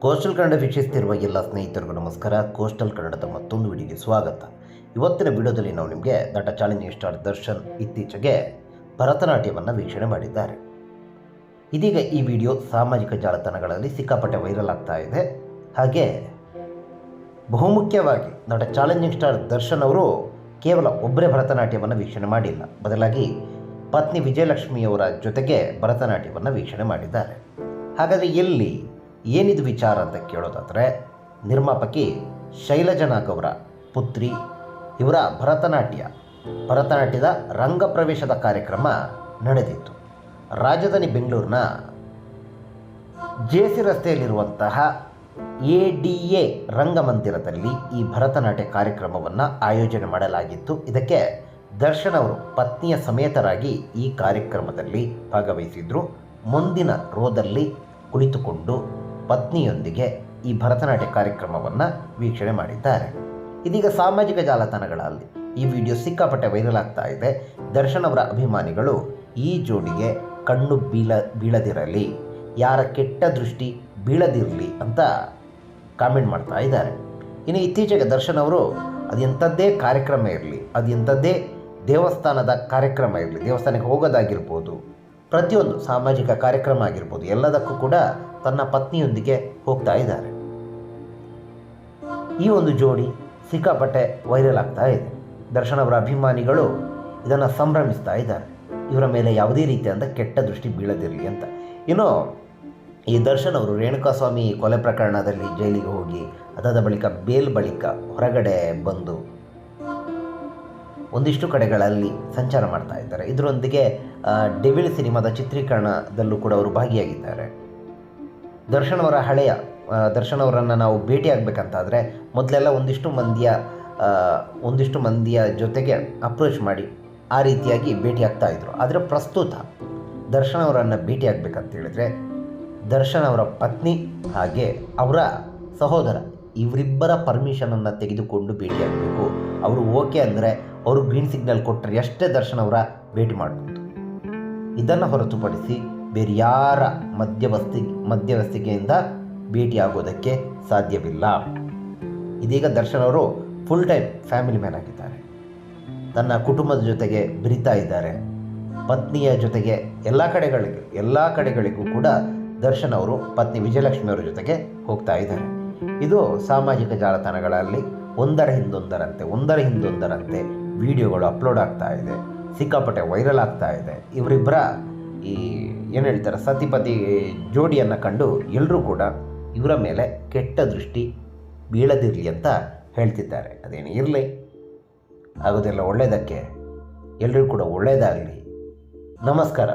Coastal Kannada ವೀಕ್ಷಿಸ್ತಿರುವ ಎಲ್ಲ ಸ್ನೇಹಿತರಿಗೂ ನಮಸ್ಕಾರ. ಕೋಸ್ಟಲ್ ಕನ್ನಡದ ಮತ್ತೊಂದು ವಿಡಿಯೋಗೆ ಸ್ವಾಗತ. ಇವತ್ತಿನ ವಿಡಿಯೋದಲ್ಲಿ ನಾವು ನಿಮಗೆ ನಟ ಚಾಲೆಂಜಿಂಗ್ ಸ್ಟಾರ್ ದರ್ಶನ್ ಇತ್ತೀಚೆಗೆ ಭರತನಾಟ್ಯವನ್ನು ವೀಕ್ಷಣೆ ಮಾಡಿದ್ದಾರೆ. ಇದೀಗ ಈ ವಿಡಿಯೋ ಸಾಮಾಜಿಕ ಜಾಲತಾಣಗಳಲ್ಲಿ ಸಿಕ್ಕಾಪಟ್ಟೆ ವೈರಲ್ ಆಗ್ತಾ ಇದೆ. ಹಾಗೆ ಬಹುಮುಖ್ಯವಾಗಿ ನಟ ಚಾಲೆಂಜಿಂಗ್ ಸ್ಟಾರ್ ದರ್ಶನ್ ಅವರು ಕೇವಲ ಒಬ್ಬರೇ ಭರತನಾಟ್ಯವನ್ನು ವೀಕ್ಷಣೆ ಮಾಡಿಲ್ಲ. ಬದಲಾಗಿ ಪತ್ನಿ ವಿಜಯಲಕ್ಷ್ಮಿಯವರ ಜೊತೆಗೆ ಭರತನಾಟ್ಯವನ್ನು ವೀಕ್ಷಣೆ ಮಾಡಿದ್ದಾರೆ. ಹಾಗಾದರೆ ಎಲ್ಲಿ ಏನಿದು ವಿಚಾರ ಅಂತ ಕೇಳೋದಾದರೆ, ನಿರ್ಮಾಪಕಿ ಶೈಲಜನಾಗ್ ಅವರ ಪುತ್ರಿ ಇವರ ಭರತನಾಟ್ಯ. ಭರತನಾಟ್ಯದ ರಂಗಪ್ರವೇಶದ ಕಾರ್ಯಕ್ರಮ ನಡೆದಿತ್ತು. ರಾಜಧಾನಿ ಬೆಂಗಳೂರಿನ ಜೆ ಸಿ ರಸ್ತೆಯಲ್ಲಿರುವಂತಹ ಎ ಡಿ ಎ ರಂಗಮಂದಿರದಲ್ಲಿ ಈ ಭರತನಾಟ್ಯ ಕಾರ್ಯಕ್ರಮವನ್ನು ಆಯೋಜನೆ ಮಾಡಲಾಗಿತ್ತು. ಇದಕ್ಕೆ ದರ್ಶನ್ ಅವರು ಪತ್ನಿಯ ಸಮೇತರಾಗಿ ಈ ಕಾರ್ಯಕ್ರಮದಲ್ಲಿ ಭಾಗವಹಿಸಿದ್ರು. ಮುಂದಿನ ರೋದಲ್ಲಿ ಕುಳಿತುಕೊಂಡು ಪತ್ನಿಯೊಂದಿಗೆ ಈ ಭರತನಾಟ್ಯ ಕಾರ್ಯಕ್ರಮವನ್ನು ವೀಕ್ಷಣೆ ಮಾಡಿದ್ದಾರೆ. ಇದೀಗ ಸಾಮಾಜಿಕ ಜಾಲತಾಣಗಳಲ್ಲಿ ಈ ವಿಡಿಯೋ ಸಿಕ್ಕಾಪಟ್ಟೆ ವೈರಲ್ ಆಗ್ತಾ ಇದೆ. ದರ್ಶನ್ ಅವರ ಅಭಿಮಾನಿಗಳು ಈ ಜೋಡಿಗೆ ಕಣ್ಣು ಬೀಳ, ಬೀಳದಿರಲಿ, ಯಾರ ಕೆಟ್ಟ ದೃಷ್ಟಿ ಬೀಳದಿರಲಿ ಅಂತ ಕಾಮೆಂಟ್ ಮಾಡ್ತಾ ಇದ್ದಾರೆ. ಇನ್ನು ಇತ್ತೀಚೆಗೆ ದರ್ಶನ್ ಅವರು ಅದು ಎಂಥದ್ದೇ ಕಾರ್ಯಕ್ರಮ ಇರಲಿ ಅದು ಎಂಥದ್ದೇ ದೇವಸ್ಥಾನದ ಕಾರ್ಯಕ್ರಮ ಇರಲಿ, ದೇವಸ್ಥಾನಕ್ಕೆ ಹೋಗೋದಾಗಿರ್ಬೋದು ಪ್ರತಿಯೊಂದು ಸಾಮಾಜಿಕ ಕಾರ್ಯಕ್ರಮ ಆಗಿರ್ಬೋದು, ಎಲ್ಲದಕ್ಕೂ ಕೂಡ ತನ್ನ ಪತ್ನಿಯೊಂದಿಗೆ ಹೋಗ್ತಾ ಇದ್ದಾರೆ. ಈ ಒಂದು ಜೋಡಿ ಸಿಕ್ಕಾಪಟ್ಟೆ ವೈರಲ್ ಆಗ್ತಾ ಇದೆ. ದರ್ಶನ್ ಅವರ ಅಭಿಮಾನಿಗಳು ಇದನ್ನು ಸಂಭ್ರಮಿಸ್ತಾ ಇದ್ದಾರೆ. ಇವರ ಮೇಲೆ ಯಾವುದೇ ರೀತಿಯಾದ ಕೆಟ್ಟ ದೃಷ್ಟಿ ಬೀಳದಿರಲಿ ಅಂತ. ಇನ್ನು ಈ ದರ್ಶನ್ ಅವರು ರೇಣುಕಾಸ್ವಾಮಿ ಕೊಲೆ ಪ್ರಕರಣದಲ್ಲಿ ಜೈಲಿಗೆ ಹೋಗಿ, ಅದಾದ ಬಳಿಕ ಬೇಲ್ ಬಳಿಕ ಹೊರಗಡೆ ಬಂದು ಒಂದಿಷ್ಟು ಕಡೆಗಳಲ್ಲಿ ಸಂಚಾರ ಮಾಡ್ತಾ ಇದ್ದಾರೆ. ಇದರೊಂದಿಗೆ ಡೆವಿಲ್ ಸಿನಿಮಾದ ಚಿತ್ರೀಕರಣದಲ್ಲೂ ಕೂಡ ಅವರು ಭಾಗಿಯಾಗಿದ್ದಾರೆ. ದರ್ಶನ್ ಅವರ ಹಳೆಯ ದರ್ಶನ್ ಅವರನ್ನು ನಾವು ಭೇಟಿಯಾಗಬೇಕಂತಾದರೆ ಮೊದಲೆಲ್ಲ ಒಂದಿಷ್ಟು ಮಂದಿಯ ಒಂದಿಷ್ಟು ಮಂದಿಯ ಜೊತೆಗೆ ಅಪ್ರೋಚ್ ಮಾಡಿ ಆ ರೀತಿಯಾಗಿ ಭೇಟಿಯಾಗ್ತಾ ಇದ್ರು. ಆದರೆ ಪ್ರಸ್ತುತ ದರ್ಶನ್ ಅವರನ್ನು ಭೇಟಿಯಾಗಬೇಕಂತ ಹೇಳಿದ್ರೆ ದರ್ಶನ್ ಅವರ ಪತ್ನಿ ಹಾಗೆ ಅವರ ಸಹೋದರ ಇವರಿಬ್ಬರ ಪರ್ಮಿಷನನ್ನು ತೆಗೆದುಕೊಂಡು ಭೇಟಿಯಾಗಬೇಕು. ಅವರು ಓಕೆ ಅಂದರೆ ಅವರು ಗ್ರೀನ್ ಸಿಗ್ನಲ್ ಕೊಟ್ಟರೆ ಎಷ್ಟೇ ದರ್ಶನ್ ಅವರ ಭೇಟಿ ಮಾಡ್ಬೋದು. ಇದನ್ನು ಹೊರತುಪಡಿಸಿ ಬೇರೆ ಯಾರ ಮಧ್ಯವಸ್ತಿ, ಮಧ್ಯವಸ್ತಿಕೆಯಿಂದ ಭೇಟಿಯಾಗೋದಕ್ಕೆ ಸಾಧ್ಯವಿಲ್ಲ. ಇದೀಗ ದರ್ಶನ್ ಅವರು ಫುಲ್ ಟೈಮ್ ಫ್ಯಾಮಿಲಿ ಮ್ಯಾನ್ ಆಗಿದ್ದಾರೆ. ತನ್ನ ಕುಟುಂಬದ ಜೊತೆಗೆ ಬೆರಿತಾ ಇದ್ದಾರೆ. ಪತ್ನಿಯ ಜೊತೆಗೆ ಎಲ್ಲ ಕಡೆಗಳಿಗೆ, ಎಲ್ಲ ಕಡೆಗಳಿಗೂ ಕೂಡ ದರ್ಶನ್ ಅವರು ಪತ್ನಿ ವಿಜಯಲಕ್ಷ್ಮಿ ಅವರ ಜೊತೆಗೆ ಹೋಗ್ತಾ ಇದ್ದಾರೆ. ಇದು ಸಾಮಾಜಿಕ ಜಾಲತಾಣಗಳಲ್ಲಿ ಒಂದರ ಹಿಂದೊಂದರಂತೆ ಒಂದರ ಹಿಂದೊಂದರಂತೆ ವಿಡಿಯೋಗಳು ಅಪ್ಲೋಡ್ ಆಗ್ತಾ ಇದೆ, ಸಿಕ್ಕಾಪಟ್ಟೆ ವೈರಲ್ ಆಗ್ತಾ ಇದೆ. ಇವರಿಬ್ಬರ ಈ, ಏನು ಹೇಳ್ತಾರೆ, ಸತಿಪತಿ ಜೋಡಿಯನ್ನು ಕಂಡು ಎಲ್ಲರೂ ಕೂಡ ಇವರ ಮೇಲೆ ಕೆಟ್ಟ ದೃಷ್ಟಿ ಬೀಳದಿರಲಿ ಅಂತ ಹೇಳ್ತಿದ್ದಾರೆ. ಅದೇನು ಇರಲಿ, ಆಗೋದೆಲ್ಲ ಒಳ್ಳೆಯದಕ್ಕೆ ಎಲ್ಲರಿಗೂ ಕೂಡ ಒಳ್ಳೆಯದಾಗಲಿ ನಮಸ್ಕಾರ.